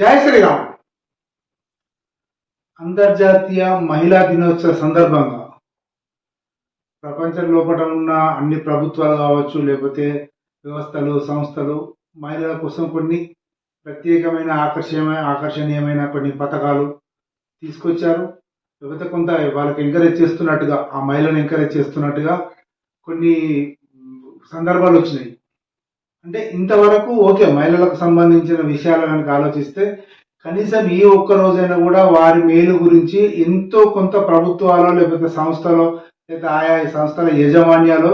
జై శ్రీరామ్. అంతర్జాతీయ మహిళా దినోత్సవ సందర్భంగా ప్రపంచం లోపల ఉన్న అన్ని ప్రభుత్వాలు కావచ్చు లేకపోతే వ్యవస్థలు సంస్థలు మహిళల కోసం కొన్ని ప్రత్యేకమైన ఆకర్షణీయమైన ఆకర్షణీయమైన కొన్ని పథకాలు తీసుకొచ్చారు. లేకపోతే కొంత వాళ్ళకి ఎంకరేజ్ చేస్తున్నట్టుగా ఆ మహిళను ఎంకరేజ్ చేస్తున్నట్టుగా కొన్ని సందర్భాలు వచ్చినాయి. అంటే ఇంతవరకు ఓకే మహిళలకు సంబంధించిన విషయాలు కనుక ఆలోచిస్తే కనీసం ఈ ఒక్క రోజైనా కూడా వారి మేలు గురించి ఎంతో కొంత ప్రభుత్వాలు లేకపోతే సంస్థలో లేదా ఆయా సంస్థల యజమాన్యాలు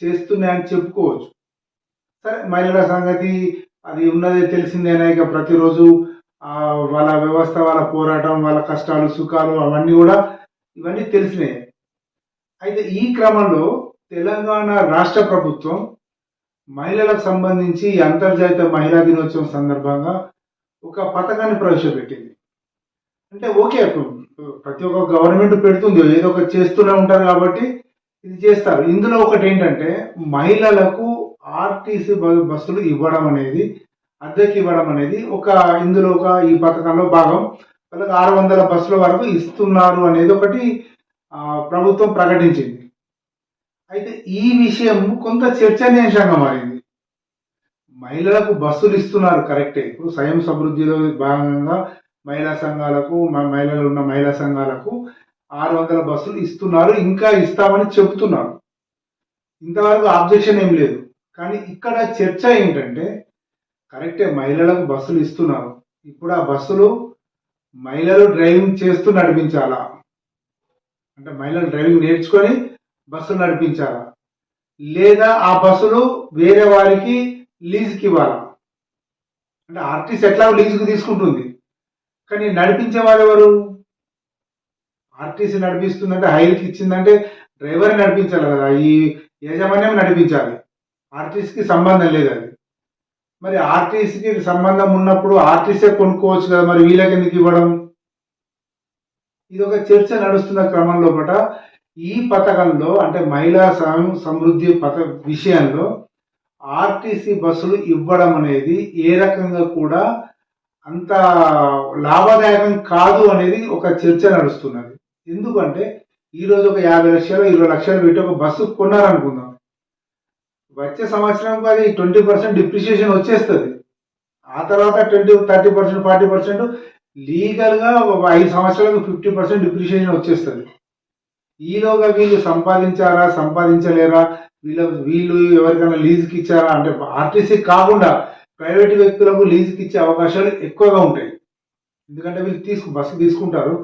చేస్తున్నాయని చెప్పుకోవచ్చు. సరే మహిళల సంగతి అది ఉన్నదే తెలిసిందేనా ఇక ప్రతిరోజు వాళ్ళ వ్యవస్థ వాళ్ళ పోరాటం వాళ్ళ కష్టాలు సుఖాలు అవన్నీ కూడా ఇవన్నీ తెలిసినాయి. అయితే ఈ క్రమంలో తెలంగాణ రాష్ట్ర ప్రభుత్వం మహిళలకు సంబంధించి అంతర్జాతీయ మహిళా దినోత్సవం సందర్భంగా ఒక పథకాన్ని ప్రవేశపెట్టింది. అంటే ఓకే ప్రతి ఒక్క గవర్నమెంట్ పెడుతుంది ఏదో ఒకటి చేస్తూనే ఉంటారు కాబట్టి ఇది చేస్తారు. ఇందులో ఒకటి ఏంటంటే మహిళలకు ఆర్టీసీ బస్సులు ఇవ్వడం అనేది అద్దెకి ఇవ్వడం అనేది ఒక ఇందులో ఒక ఈ పథకంలో భాగం. వాళ్ళకి ఆరు వందల బస్సుల వరకు ఇస్తున్నారు అనేది ఒకటి ప్రభుత్వం ప్రకటించింది. అయితే ఈ విషయం కొంత చర్చనీయాంశంగా మారింది. మహిళలకు బస్సులు ఇస్తున్నారు కరెక్టే. ఇప్పుడు స్వయం సమృద్ధిలో భాగంగా మహిళా సంఘాలకు మహిళలు ఉన్న మహిళా సంఘాలకు ఆరు వందల బస్సులు ఇస్తున్నారు ఇంకా ఇస్తామని చెబుతున్నారు. ఇంతవరకు ఆబ్జెక్షన్ ఏం లేదు. కానీ ఇక్కడ చర్చ ఏంటంటే కరెక్టే మహిళలకు బస్సులు ఇస్తున్నారు. ఇప్పుడు ఆ బస్సులు మహిళలు డ్రైవింగ్ చేస్తూ నడిపించాలా? అంటే మహిళలు డ్రైవింగ్ నేర్చుకొని బస్సులు నడిపించాలా? లేదా ఆ బస్సులు వేరే వారికి లీజుకి ఇవ్వాలా అంటే ఆర్టీసీ ఎట్లా లీజుకు తీసుకుంటుంది? కానీ నడిపించే వారు ఎవరు? ఆర్టీసీ నడిపిస్తుందంటే హైర్కి ఇచ్చిందంటే డ్రైవర్ నడిపించాలి కదా ఈ యాజమాన్యం నడిపించాలి. ఆర్టీసీకి సంబంధం లేదు అది మరి ఆర్టీసీకి సంబంధం ఉన్నప్పుడు ఆర్టీసీ కొనుక్కోవచ్చు కదా మరి వీళ్ళకి ఎందుకు ఇవ్వడం? ఇది ఒక చర్చ నడుస్తున్న క్రమంలో పట ఈ పథకంలో అంటే మహిళా సం- సమృద్ధి పథ విషయంలో ఆర్టీసీ బస్సులు ఇవ్వడం అనేది ఏ రకంగా కూడా అంత లాభదాయకం కాదు అనేది ఒక చర్చ నడుస్తున్నది. ఎందుకంటే ఈరోజు ఒక యాభై లక్షలు ఇరవై లక్షలు పెట్టి ఒక బస్సు కొన్నారనుకుందాం. వచ్చే సంవత్సరం అది ట్వంటీ పర్సెంట్ డిప్రిషియేషన్ వచ్చేస్తుంది. ఆ తర్వాత twenty thirty percent forty percent లీగల్గా ఒక ఐదు సంవత్సరాలకు ఫిఫ్టీ పర్సెంట్ డిప్రిషియేషన్ వచ్చేస్తుంది. ఈలోగా వీళ్ళు సంపాదించారా సంపాదించలేరా? వీళ్ళ వీళ్ళు ఎవరికైనా లీజుకి ఇచ్చారా అంటే ఆర్టీసీ కాకుండా ప్రైవేట్ వ్యక్తులకు లీజుకి ఇచ్చే అవకాశాలు ఎక్కువగా ఉంటాయి. ఎందుకంటే వీళ్ళు తీసుకు బస్సు తీసుకుంటారు.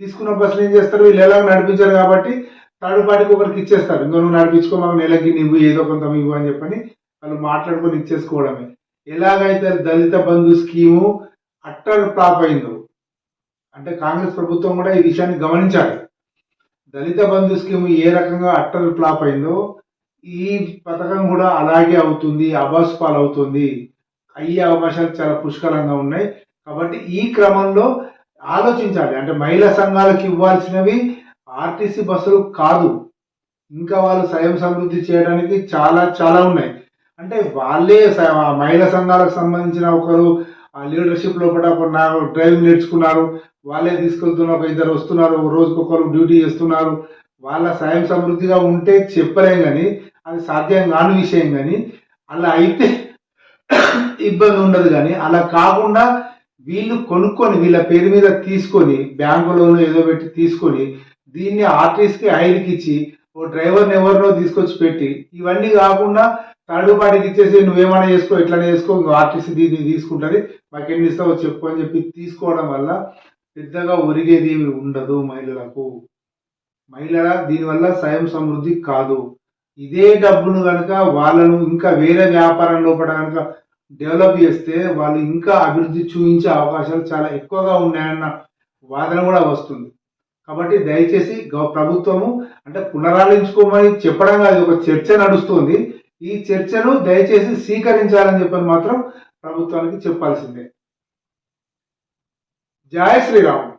తీసుకున్న బస్సులు ఏం చేస్తారు? వీళ్ళు ఎలా నడిపించారు కాబట్టి థర్డ్ పార్టీకి ఒకరికి ఇచ్చేస్తారు. ఇంకో నువ్వు నడిపించుకో మాకు నెలకి నువ్వు ఏదో కొంత ఇవ్వు అని చెప్పని వాళ్ళు మాట్లాడుకొని ఇచ్చేసుకోవడమే. ఎలాగైతే Dalit Bandhu scheme utter flop అయిందో అంటే కాంగ్రెస్ ప్రభుత్వం కూడా ఈ విషయాన్ని గమనించాలి. దళిత బంధు స్కీమ్ ఏ రకంగా అట్టర్ ఫ్లాప్ అయిందో ఈ పథకం కూడా అలాగే అవుతుంది అబాస్ పాలవుతుంది అయ్యే అవకాశాలు చాలా పుష్కలంగా ఉన్నాయి. కాబట్టి ఈ క్రమంలో ఆలోచించాలి. అంటే మహిళా సంఘాలకు ఇవ్వాల్సినవి ఆర్టీసీ బస్సులు కాదు. ఇంకా వాళ్ళు స్వయం సమృద్ధి చేయడానికి చాలా చాలా ఉన్నాయి. అంటే వాళ్ళే మహిళా సంఘాలకు సంబంధించిన ఒకరు ఆ లీడర్షిప్ లోపల ఒక డ్రైవింగ్ నేర్చుకున్నారు. వాళ్ళే తీసుకెళ్తున్నారు ఒక ఇద్దరు వస్తున్నారు ఒక ఒకరు డ్యూటీ చేస్తున్నారు. వాళ్ళ స్వయం సమృద్ధిగా ఉంటే చెప్పలేం కానీ అది సాధ్యం కాని విషయం కానీ అలా అయితే ఇబ్బంది ఉండదు కానీ అలా కాకుండా వీళ్ళు కొనుక్కొని వీళ్ళ పేరు మీద తీసుకొని బ్యాంకు లోన్ ఏదో పెట్టి తీసుకొని దీన్ని ఆర్టీసీకి హైర్కి ఇచ్చి ఓ డ్రైవర్ని ఎవరినో తీసుకొచ్చి పెట్టి ఇవన్నీ కాకుండా థర్డ్ పార్టీకి ఇచ్చేసి నువ్వేమైనా చేసుకో ఎట్లనే చేసుకో ఆర్టీసీ దీన్ని తీసుకుంటుంది మాకేం ఇస్తావో చెప్పు అని చెప్పి తీసుకోవడం వల్ల పెద్దగా ఒరిగేది ఏమి ఉండదు మహిళలకు. మహిళల దీనివల్ల స్వయం సమృద్ధి కాదు. ఇదే డబ్బును కనుక వాళ్ళను ఇంకా వేరే వ్యాపారంలో లోపల కనుక డెవలప్ చేస్తే వాళ్ళు ఇంకా అభివృద్ధి చూపించే అవకాశాలు చాలా ఎక్కువగా ఉన్నాయన్న వాదన కూడా వస్తుంది. కాబట్టి దయచేసి గవ- ప్రభుత్వము అంటే పునరాలించుకోమని చెప్పడం కాదు ఒక చర్చ నడుస్తుంది. ఈ చర్చను దయచేసి స్వీకరించాలని చెప్పని మాత్రం ప్రభుత్వానికి చెప్పాల్సిందే. జై శ్రీరామ్.